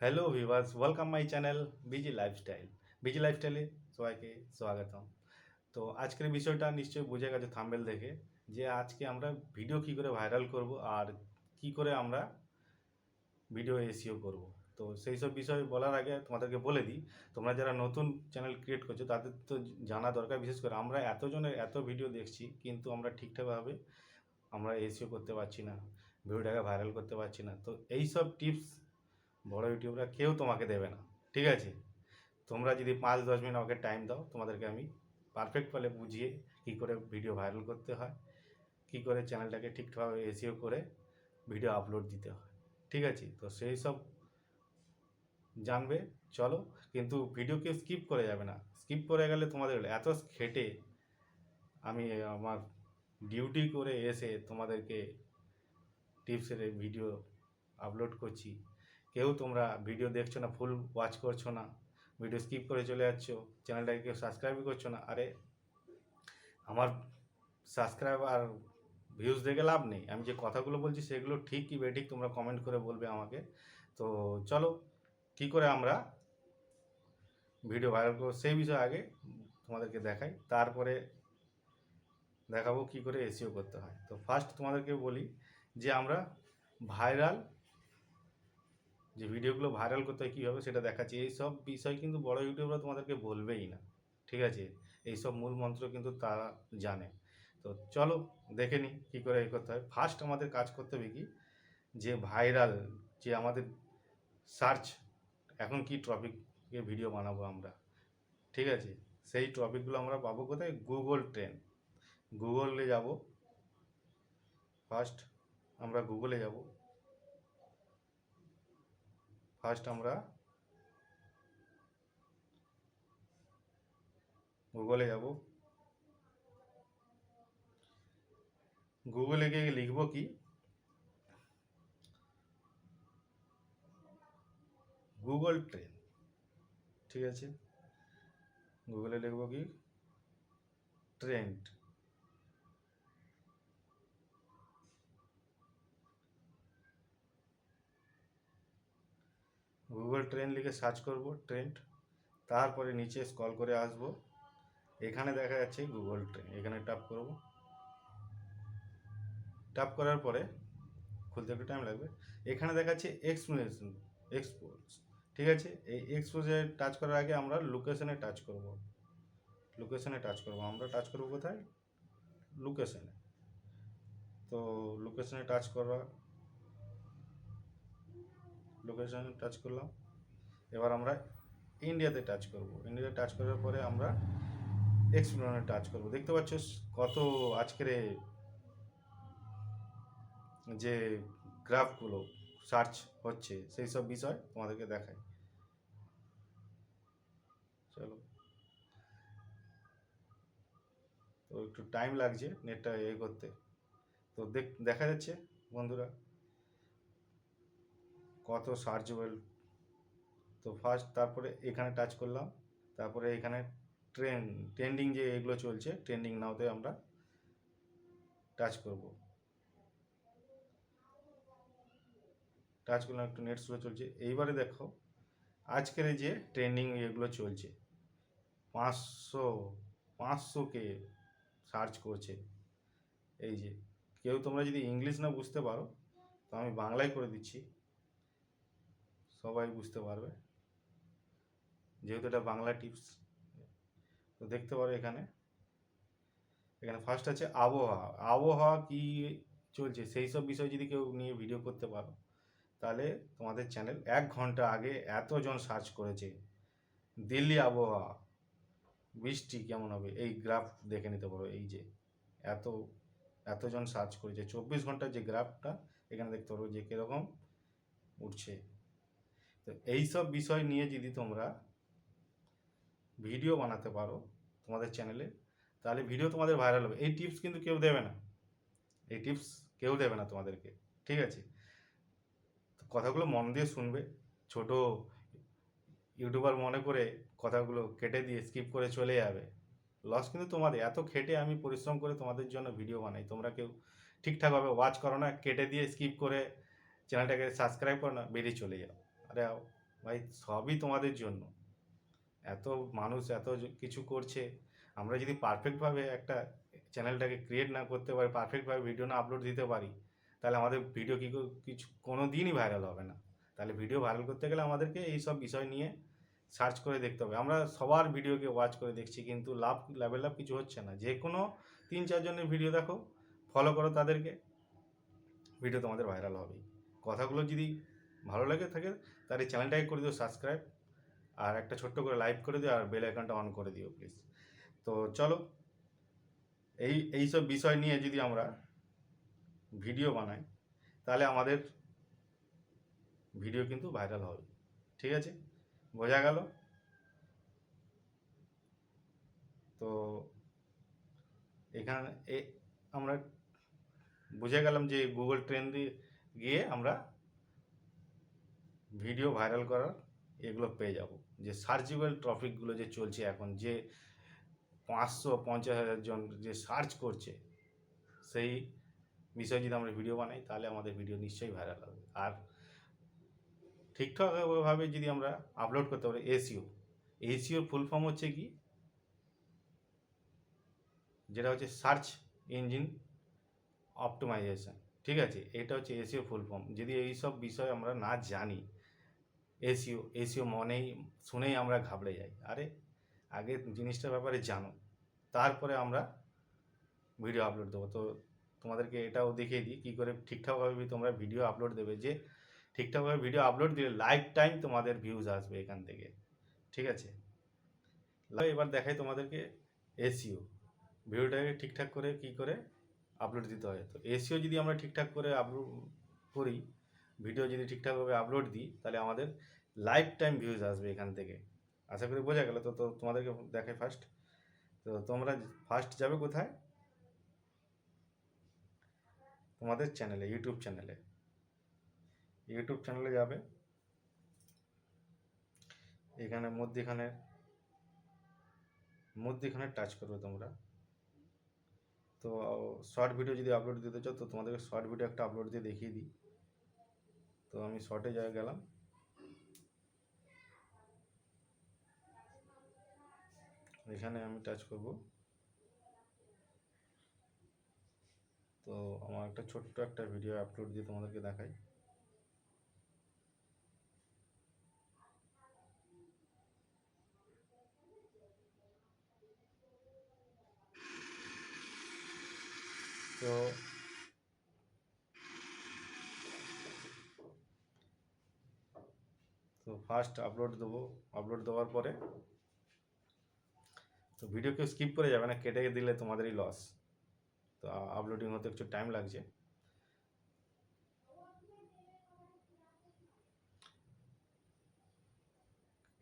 Hello viewers welcome my channel busy lifestyle busy লাইফস্টাইলে সবাইকে স্বাগতম। তো আজকের বিষয়টা নিশ্চয়ই বুঝে গেছে থাম্বেল দেখে, যে আজকে আমরা ভিডিও কি করে ভাইরাল করব আর কি করে আমরা ভিডিও এসিও করব। তো সেই সব বিষয় বলার আগে তোমাদেরকে বলে দিই, তোমরা যারা নতুন চ্যানেল ক্রিয়েট করছ, তাদের তো জানা দরকার। বিশেষ করে আমরা এতজনের এত ভিডিও দেখছি, কিন্তু আমরা ঠিকঠাকভাবে আমরা এসিও করতে পারছি না ভিডিওটাকে ভাইরাল করতে পারছি না। তো এই সব টিপস বড় ইউটিউবরা কেউ তোমাকে দেবে না, ঠিক আছে? তোমরা যদি পাঁচ, দশ মিনিট আমাকে টাইম দাও, তোমাদেরকে আমি পারফেক্ট ফলে বুঝিয়ে কী করে ভিডিও ভাইরাল করতে হয়, কী করে চ্যানেলটাকে ঠিকঠাকভাবে এসিও করে ভিডিও আপলোড দিতে হয়, ঠিক আছে? তো সেই সব জানবে, চলো। কিন্তু ভিডিওকে স্কিপ করে যাবে না। স্কিপ করে গেলে তোমাদের এত খেটে আমি আমার ডিউটি করে এসে তোমাদেরকে টিপসের ভিডিও আপলোড করছি। কেউ তোমরা ভিডিও দেখছ না ফুল ওয়াচ করছ না ভিডিও স্কিপ করে চলে যাচ্ছ চ্যানেলটাকে কেউ সাবস্ক্রাইবই করছ না, আরে আমার সাবস্ক্রাইব আর ভিউজ দেখে লাভ নেই। আমি যে কথাগুলো বলছি সেগুলো ঠিক কি বেঠিক তোমরা কমেন্ট করে বলবে আমাকে। তো চলো, কি করে আমরা ভিডিও ভাইরাল করব সেই বিষয়ে আগে তোমাদেরকে দেখাই, তারপরে দেখাবো কি করে এসিও করতে হয়। তো ফার্স্ট তোমাদেরকে বলি যে আমরা ভাইরাল যে ভিডিওগুলো ভাইরাল করতে হয় কীভাবে সেটা দেখাচ্ছি এই সব বিষয় কিন্তু বড় ইউটিউবরা তোমাদেরকে বলবেই না, ঠিক আছে? এই সব মূল মন্ত্র কিন্তু তারা জানে। তো চলো দেখে নিই কী করে এ করতে হয়। ফার্স্ট আমাদের কাজ করতে হবে কি? যে ভাইরাল, যে আমাদের সার্চ এখন কি টপিকে ভিডিও বানাবো আমরা, ঠিক আছে? সেই টপিকগুলো আমরা পাবো কোথায়? গুগল ট্রেন গুগলে যাব। ফার্স্ট আমরা গুগলে যাব। ফার্স্ট আমরা গুগলে যাব। গুগলে গিয়ে লিখব কি? গুগল ট্রেন ঠিক আছে? গুগলে লিখব কি? ট্রেন্ড গুগল ট্রেন লিখে সার্চ করব ট্রেন্ড তারপরে নিচে স্ক্রল করে আসব। এখানে দেখা যাচ্ছে গুগল ট্রেন এখানে টাপ করব। টাপ করার পরে খুলতে একটু টাইম লাগবে। এখানে দেখাচ্ছে এক্সপ্লেনেশন এক্সপোজ ঠিক আছে? এই এক্সপোজে টাচ করার আগে আমরা লোকেশনে টাচ করব। লোকেশনে টাচ করব। আমরা টাচ করব কোথায়? লোকেশনে তো লোকেশনে টাচ করা লোকেশনে টাচ করলাম। এবার আমরা ইন্ডিয়াতে টাচ করব। ইন্ডিয়াতে টাচ করার পরে আমরা এক্সপ্লোরে টাচ করব। দেখতে পাচ্ছ কত আজকের যে গ্রাফগুলো সার্চ হচ্ছে, সেই সব বিষয় তোমাদেরকে দেখাই। চলো। তো একটু টাইম লাগছে নেটটা এ করতে। তো দেখ, দেখা যাচ্ছে, বন্ধুরা। কত সার্চেবল তো ফার্স্ট তারপরে এখানে টাচ করলাম, তারপরে এখানে ট্রেন ট্রেন্ডিং যে এগুলো চলছে ট্রেন্ডিং নাওতে আমরা টাচ করব। টাচ করলাম, একটু নেট স্লো চলছে। এইবারে দেখো, আজকের যে ট্রেন্ডিং এগুলো চলছে, পাঁচশো পাঁচশোকে সার্চ করছে। এই যে, কেউ তোমরা যদি ইংলিশ না বুঝতে পারো, তো আমি বাংলায় করে দিচ্ছি। সবাই বুঝতে পারবে। যেহেতু এটা বাংলা টিপস, তো দেখতে পারো এখানে। এখানে ফার্স্ট আছে আবহাওয়া। আবহাওয়া কি চলছে? সেই সব বিষয় যদি কেউ নিয়ে ভিডিও করতে পারো, তাহলে তোমাদের চ্যানেল এক ঘণ্টা আগে এতজন সার্চ করেছে, দিল্লি আবহাওয়া, বৃষ্টি কেমন হবে? এই গ্রাফ দেখে নিতে পারো, এই যে এত, এতজন সার্চ করেছে। চব্বিশ ঘণ্টার যে গ্রাফটা এখানে দেখতে পারো যে কীরকম উঠছে। তো এই সব বিষয় নিয়ে যদি তোমরা ভিডিও বানাতে পারো তোমাদের চ্যানেলে তাহলে ভিডিও তোমাদের ভাইরাল হবে। এই টিপস কিন্তু কেউ দেবে না। এই টিপস কেউ দেবে না তোমাদেরকে। ঠিক আছে? কথাগুলো মন দিয়ে শুনবে। ছোট ইউটিউবার মনে করে কথাগুলো কেটে দিয়ে স্কিপ করে চলে যাবে। লস কিন্তু তোমাদের। এত খেটে আমি পরিশ্রম করে তোমাদের জন্য ভিডিও বানাই। তোমরা কেউ ঠিকঠাকভাবে ওয়াচ করো না। কেটে দিয়ে স্কিপ করে চ্যানেলটাকে সাবস্ক্রাইব করো না। বেরিয়ে চলে যাও। আরে ভাই সবই তোমাদের জন্য। এত মানুষ এত কিছু করছে। আমরা যদি পারফেক্টভাবে একটা চ্যানেলটাকে ক্রিয়েট না করতে পারি পারফেক্টভাবে ভিডিও না আপলোড দিতে পারি, তাহলে আমাদের ভিডিও কি কিছু কোনো দিনই ভাইরাল হবে না। তাহলে ভিডিও ভাইরাল করতে গেলে আমাদেরকে এই সব বিষয় নিয়ে সার্চ করে দেখতে হবে। আমরা সবার ভিডিওকে ওয়াচ করে দেখছি, কিন্তু লাভ লেভেল লাভ কিছু হচ্ছে না। যে কোনো তিন চারজনের ভিডিও দেখো ফলো করো তাদেরকে ভিডিও তোমাদের ভাইরাল হবেই। কথাগুলো যদি ভালো লাগে থাকে তার এই চ্যানেলটাকে করে দিও সাবস্ক্রাইব আর একটা ছোট্ট করে লাইক করে দিও, আর বেল আইকনটা অন করে দিও প্লিজ তো চলো, এই এই সব বিষয় নিয়ে যদি আমরা ভিডিও বানাই, তাহলে আমাদের ভিডিও কিন্তু ভাইরাল হবে, ঠিক আছে? বোঝা গেল? তো এখানে আমরা বুঝে গেলাম যে গুগল ট্রেন্ড দিয়ে গিয়ে আমরা ভিডিও ভাইরাল করার, এগুলো পেয়ে যাব। যে সার্চেবল টপিকগুলো যে চলছে এখন, যে পাঁচশো পঞ্চাশ হাজার জন যে সার্চ করছে, সেই বিষয়ে যদি আমরা ভিডিও বানাই, তাহলে আমাদের ভিডিও নিশ্চয়ই ভাইরাল হবে। আর ঠিকঠাকভাবে যদি আমরা আপলোড করতে পারি এসিও এসিওর ফুল ফর্ম হচ্ছে কি? যেটা হচ্ছে সার্চ ইঞ্জিন অপটিমাইজেশন ঠিক আছে? এটা হচ্ছে এসিও ফুল ফর্ম যদি এই সব বিষয় আমরা না জানি এসিও এসিও মনেই, শুনেই আমরা ঘাবড়ে যাই। আরে, আগে জিনিসটার ব্যাপারে জানো। তারপরে আমরা ভিডিও আপলোড দেবো। তো তোমাদেরকে এটাও দেখিয়ে দিই, কী করে ঠিকঠাকভাবে তোমরা ভিডিও আপলোড দেবে যে ঠিকঠাকভাবে ভিডিও আপলোড দিলে লাইফ টাইম তোমাদের ভিউজ আসবে এখান থেকে। ঠিক আছে? এবার দেখাই তোমাদেরকে এসিও। ভিডিওটাকে ঠিকঠাক করে কি করে আপলোড দিতে হয়। তো এসিও যদি আমরা ঠিকঠাক করে আপলোড করি ভিডিও যদি ঠিকঠাকভাবে আপলোড দিই, তাহলে আমাদের লাইফ টাইম ভিউজ আসবে এখান থেকে। আশা করি বোঝা গেল। তো তো তোমাদেরকে দেখাই ফার্স্ট তো তোমরা ফার্স্ট যাবে কোথায়? তোমাদের চ্যানেলে ইউটিউব চ্যানেলে ইউটিউব চ্যানেলে যাবে। এখানে মধ্যেখানে মধ্যেখানে টাচ করবে তোমরা। তো শর্ট ভিডিও যদি আপলোড দিতে চাও, তো তোমাদেরকে শর্ট ভিডিও একটা আপলোড দিয়ে দেখিয়ে দিই। তো আমি শর্টে জায়গায় গেলাম। এখানে আমি টাচ করব। তো আমার একটা ছোট্ট একটা ভিডিও আপলোড দিয়ে তোমাদেরকে দেখাই। তো তো ফার্স্ট আপলোড দেবো। আপলোড দেওয়ার পরে তো ভিডিও কেউ স্কিপ করে যাবে না, কেটে দিলে তোমাদেরই লস তো আপলোডিং হতে একটু টাইম লাগছে।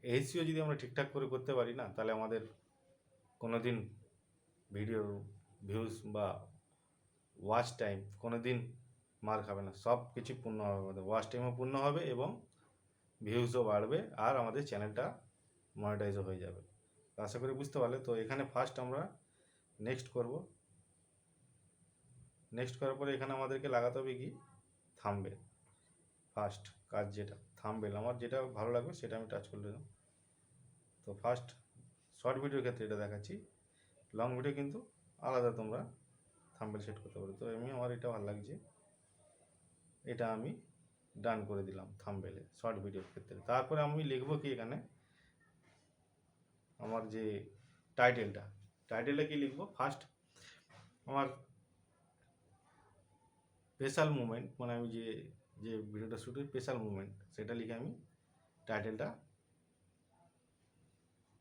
এসিও যদি আমরা ঠিকঠাক করে করতে পারি না, তাহলে আমাদের কোনো দিন ভিডিওর ভিউজ বা ওয়াচ টাইম কোনো দিন মার খাবে না। সব কিছু পূর্ণ হবে আমাদের। ওয়াচ টাইমও পূর্ণ হবে এবং ভিউজও বাড়বে আর আমাদের চ্যানেলটা মনিটাইজও হয়ে যাবে। আশা করি বুঝতে পারলে। তো এখানে ফার্স্ট আমরা নেক্সট করব। নেক্সট করার পরে এখানে আমাদেরকে লাগাতে হবে কি? থামবেল ফার্স্ট কাজ যেটা থামবেল আমার যেটা ভালো লাগবে সেটা আমি টাচ করে দিলাম তো ফার্স্ট শর্ট ভিডিওর ক্ষেত্রে এটা দেখাচ্ছি। লং ভিডিও কিন্তু আলাদা তোমরা থাম্বেল সেট করতে পারো। তো আমি, আমার এটা ভালো লাগছে। এটা আমি ডান করে দিলাম থাম্বেলে শর্ট ভিডিওর ক্ষেত্রে। তারপরে আমি লিখব কি এখানে? আমার যে টাইটেলটা টাইটেলটা কি লিখব? ফার্স্ট আমার স্পেশাল মুমেন্ট মানে আমি যে যে ভিডিওটা শ্যুট করি স্পেশাল মুমেন্ট সেটা লিখে আমি টাইটেলটা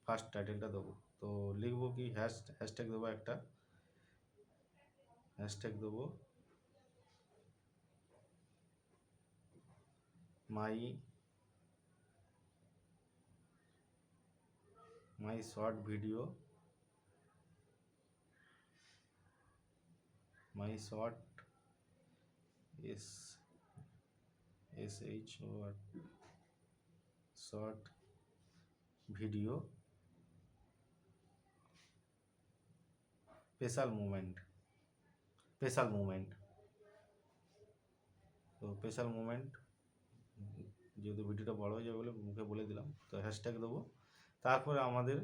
ফার্স্ট টাইটেলটা দেবো। তো লিখব কি? হ্যাশ হ্যাশট্যাগ দেবো একটা হ্যাশট্যাগ দেবো my my short video my short S S H O R short video special moment special moment তো স্পেশাল মুমেন্ট যেহেতু ভিডিওটা বড় হয়ে যাবে বলে মুখে বলে দিলাম, তো হ্যাশট্যাগ দেবো। তারপরে আমাদের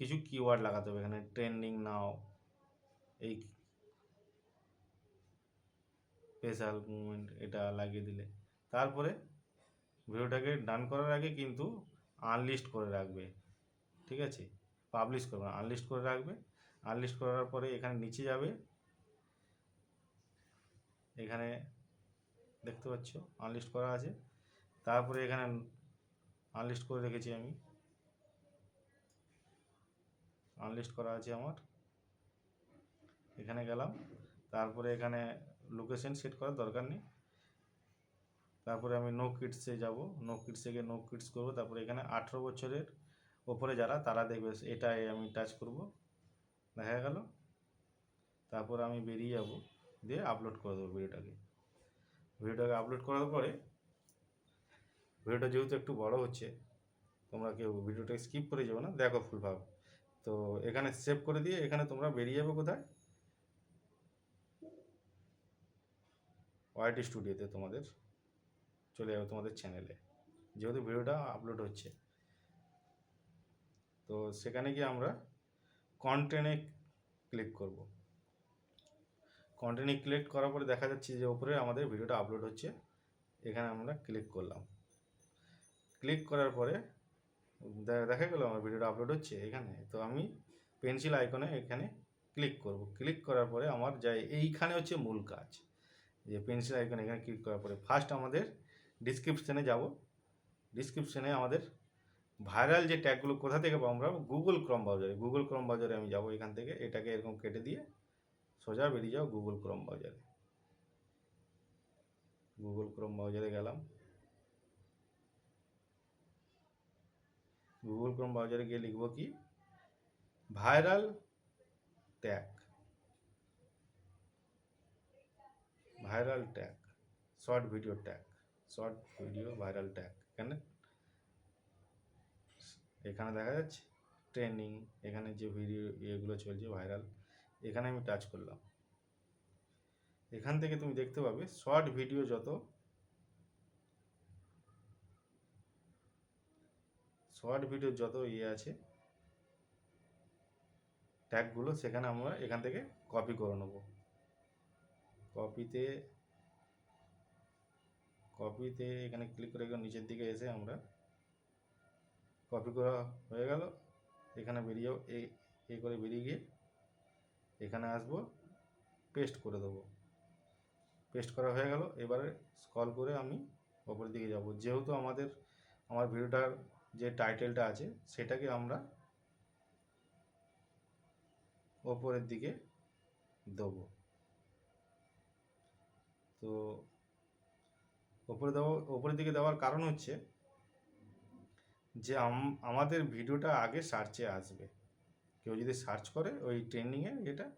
কিছু কিওয়ার্ড লাগাতে হবে এখানে ট্রেন্ডিং নাও এই স্পেশাল মুভমেন্ট এটা লাগিয়ে দিলে। তারপরে ভিডিওটাকে ডান করার আগে কিন্তু আনলিস্ট করে রাখবে, ঠিক আছে? পাবলিশ করবে আনলিস্ট করে রাখবে। আনলিস্ট করার পরে এখানে নিচে যাবে। এখানে দেখতে পাচ্ছ আনলিস্ট করা আছে। তারপরে এখানে আনলিস্ট করে রেখেছি আমি। আনলিস্ট করা আছে আমার। এখানে গেলাম। তারপরে এখানে লোকেশন সেট করার দরকার নেই। তারপরে আমি নো কিডসে যাব। নো কিডসে গিয়ে নো কিডস করব। তারপরে এখানে আঠেরো বছরের ওপরে যারা, তারা দেখবে এটাই আমি টাচ করব। দেখা গেল। তারপর আমি বেরিয়ে যাব। দিয়ে আপলোড করে দেবো ভিডিওটাকে ভিডিওটাকে আপলোড করার পরে ভিডিওটা যেহেতু একটু বড় হচ্ছে, তোমরা কেউ ভিডিওটা স্কিপ করে যাবে না, দেখো ফুলভাবে তো এখানে সেভ করে দিয়ে এখানে তোমরা বেরিয়ে যাবে কোথায়? ওয়াইটি স্টুডিওতে তোমাদের চলে যাবে তোমাদের চ্যানেলে যেহেতু ভিডিওটা আপলোড হচ্ছে। তো সেখানে গিয়ে আমরা কন্টেন্টে ক্লিক করব। কন্টেন্টে ক্লিক করার পরে দেখা যাচ্ছে যে ওপরে আমাদের ভিডিওটা আপলোড হচ্ছে, এখানে আমরা ক্লিক করলাম। ক্লিক করার পরে, দেখা গেল আমার ভিডিওটা আপলোড হচ্ছে এখানে। তো আমি পেন্সিল আইকনে এখানে ক্লিক করব। ক্লিক করার পরে আমার যাই, এইখানে হচ্ছে মূল কাজ। যে পেন্সিল আইকন এখানে ক্লিক করার পরে ফার্স্ট আমাদের ডিসক্রিপশানে যাব। ডিসক্রিপশানে আমাদের ভাইরাল যে ট্যাগগুলো কোথা থেকে পাবো আমরা? গুগল ক্রম বাজারে গুগল ক্রম বাজারে আমি যাব এখান থেকে। এটাকে এরকম কেটে দিয়ে সোজা বেরিয়ে যাও গুগল ক্রম বাজারে গুগল ক্রম বাজারে গেলাম। গুগল ক্রম বাজারে গিয়ে লিখব কি? Viral tag. Viral tag. Short video tag. Short video viral tag. এখানে এখানে দেখা যাচ্ছে ট্রেন্ডিং। এখানে যে ভিডিও ইয়েগুলো চলছে ভাইরাল। এখানে আমি টাচ করলাম। এখান থেকে তুমি দেখতে পাবে শর্ট ভিডিও যত শর্ট ভিডিও যত ইয়ে আছে ট্যাগগুলো সেখানে আমরা এখান থেকে কপি করে নেব। কপিতে কপিতে এখানে ক্লিক করে নিচের দিকে এসে আমরা কপি করা হয়ে গেল। এখানে বেরিয়েও এই এই করে বেরিয়ে গিয়ে এখানে আসব পেস্ট করে দেবো। পেস্ট করা হয়ে গেল, এবারে স্কল করে আমি ওপরের দিকে যাব। যেহেতু আমাদের, আমার ভিডিওটার যে টাইটেলটা আছে, সেটাকে আমরা ওপরের দিকে দেবো। তো ওপরে দেওয়া, ওপরের দিকে দেওয়ার কারণ হচ্ছে যে আম- আমাদের ভিডিওটা আগে সার্চে আসবে। কেউ যদি সার্চ করে ওই ট্রেন্ডিংয়ে এটা,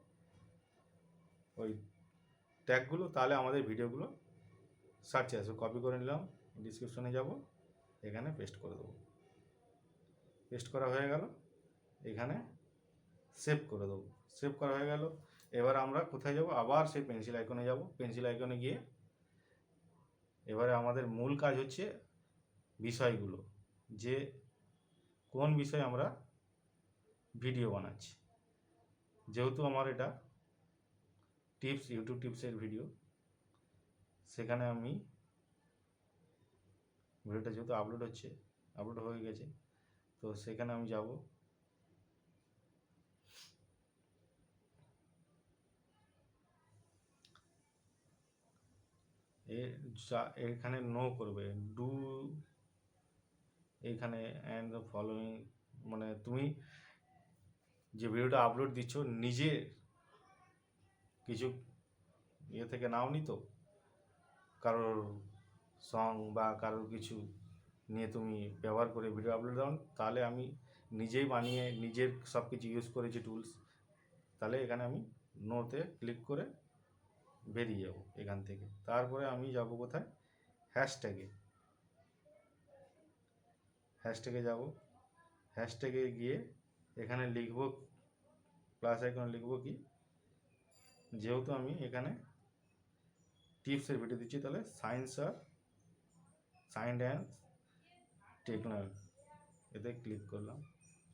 ওই ট্যাগগুলো তাহলে আমাদের ভিডিওগুলো সার্চে আসবে। কপি করে নিলাম ডিসক্রিপশনে যাব, এখানে পেস্ট করে দেবো। পেস্ট করা হয়ে গেল। এখানে সেভ করে দেবো। সেভ করা হয়ে গেল। এবার আমরা কোথায় যাব? আবার সেই পেন্সিল আইকনে যাব। পেন্সিল আইকনে গিয়ে এবারে আমাদের মূল কাজ হচ্ছে বিষয়গুলো। যে কোন বিষয়ে আমরা ভিডিও বানাচ্ছি। যেহেতু আমার এটা টিপস ইউটিউব টিপসের ভিডিও সেখানে আমি ভিডিওটা যেহেতু আপলোড হচ্ছে আপলোড হয়ে গেছে তো সেখানে আমি যাব। এখানে নো করবে। ডু এখানে অ্যান্ড ফলোয়িং মানে তুমি যে ভিডিওটা আপলোড দিচ্ছ, নিজে কিছু ইয়ে থেকে নাওনি তো? কারোর সং বা কারোর কিছু নিয়ে তুমি ব্যবহার করে ভিডিও আপলোড দাও। তাহলে আমি নিজেই বানিয়ে, নিজের সব কিছু ইউজ করেছি টুলস তাহলে এখানে আমি নোতে ক্লিক করে বেরিয়ে যাব এখান থেকে। তারপরে আমি যাব কোথায়? হ্যাশট্যাগে হ্যাশট্যাগে যাব। হ্যাশট্যাগে গিয়ে এখানে লিখব প্লাস আইকনে লিখব কি? যেহেতু আমি এখানে টিপসের ভিডিও দিচ্ছি, তাহলে সায়েন্স আর সাইন্ড অ্যান্ড টেকনাল এতে ক্লিক করলাম।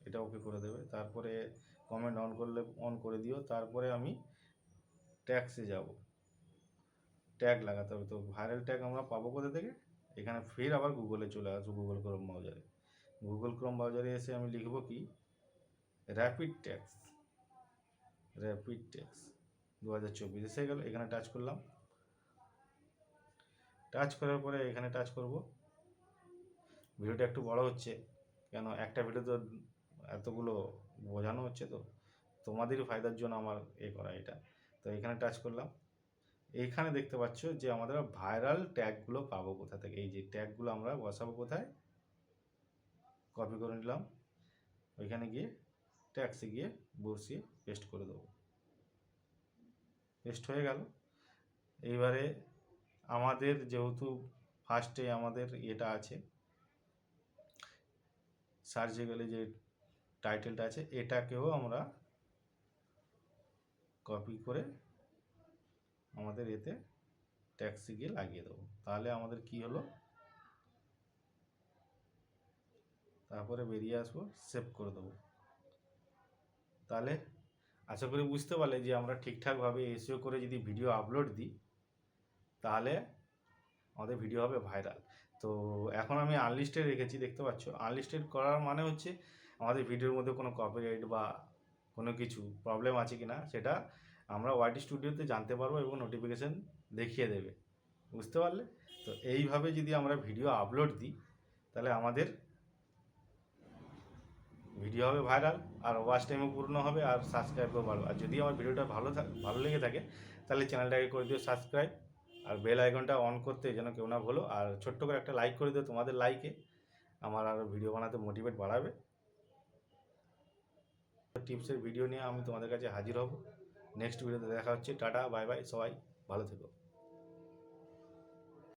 এটা ওকে করে দেবে। তারপরে কমেন্ট অন করলে অন করে দিও। তারপরে আমি ট্যাক্সে যাব। ট্যাগ লাগাতে হবে। তো ভাইরাল ট্যাগ আমরা পাবো কোথা থেকে? এখানে ফের আবার গুগলে চলে আসব গুগল ক্রোম ব্রাউজারে গুগল ক্রোম ব্রাউজারে এসে আমি লিখব কি? র্যাপিড ট্যাক্স র্যাপিড ট্যাক্স দু হাজার চব্বিশ এসে গেল। এখানে টাচ করলাম। টাচ করার পরে এখানে টাচ করব। ভিডিওটা একটু বড় হচ্ছে, কেন একটা ভিডিও তো এতগুলো বোঝানো হচ্ছে তো, তোমাদেরই ফায়দার জন্য আমার এ করা এটা। তো এখানে টাচ করলাম। এইখানে দেখতে পাচ্ছ যে আমাদের ভাইরাল ট্যাগগুলো পাবো কোথা থেকে? এই যে ট্যাগগুলো আমরা বসাবো কোথায়? কপি করে নিলাম। ওইখানে গিয়ে ট্যাক্সে গিয়ে বসিয়ে পেস্ট করে দেবো। পেস্ট হয়ে গেল। এইবারে আমাদের যেহেতু ফার্স্টে আমাদের এটা আছে সার্চে গেলে যে টাইটেলটা আছে, এটাকেও আমরা কপি করে আমাদের এতে ট্যাক্সি গিয়ে লাগিয়ে দেবো। তাহলে আমাদের কি হলো? তারপরে বেরিয়ে আসব সেভ করে দেবো। তাহলে আশা করি বুঝতে পারলে যে আমরা ঠিকঠাকভাবে এসিও করে যদি ভিডিও আপলোড দিই, তাহলে আমাদের ভিডিও হবে ভাইরাল তো এখন আমি আনলিস্টেড রেখেছি, দেখতে পাচ্ছ? আনলিস্টেড করার মানে হচ্ছে আমাদের ভিডিওর মধ্যে কোনো কপিরাইট বা কোনো কিছু প্রবলেম আছে কি না সেটা আমরা ওয়াইটি স্টুডিওতে জানতে পারব এবং নোটিফিকেশান দেখিয়ে দেবে। বুঝতে পারলে? তো এইভাবে যদি আমরা ভিডিও আপলোড দিই, তাহলে আমাদের ভিডিও হবে ভাইরাল আর ওয়াচ টাইমও পূর্ণ হবে, আর সাবস্ক্রাইবও বাড়বে। আর যদি আমার ভিডিওটা ভালো ভালো লেগে থাকে, তাহলে চ্যানেলটাকে করে দিও সাবস্ক্রাইব আর বেল আইকনটা অন করতে যেন কেউ না ভুলো। আর ছোট্ট করে একটা লাইক করে দিও তোমাদের লাইকে আমার আরও ভিডিও বানাতে মোটিভেট বাড়াবে। টিপসের ভিডিও নিয়ে আমি তোমাদের কাছে হাজির হব। নেক্সট ভিডিওতে দেখা হচ্ছে। টাটা বাই বাই সবাই ভালো থেকো।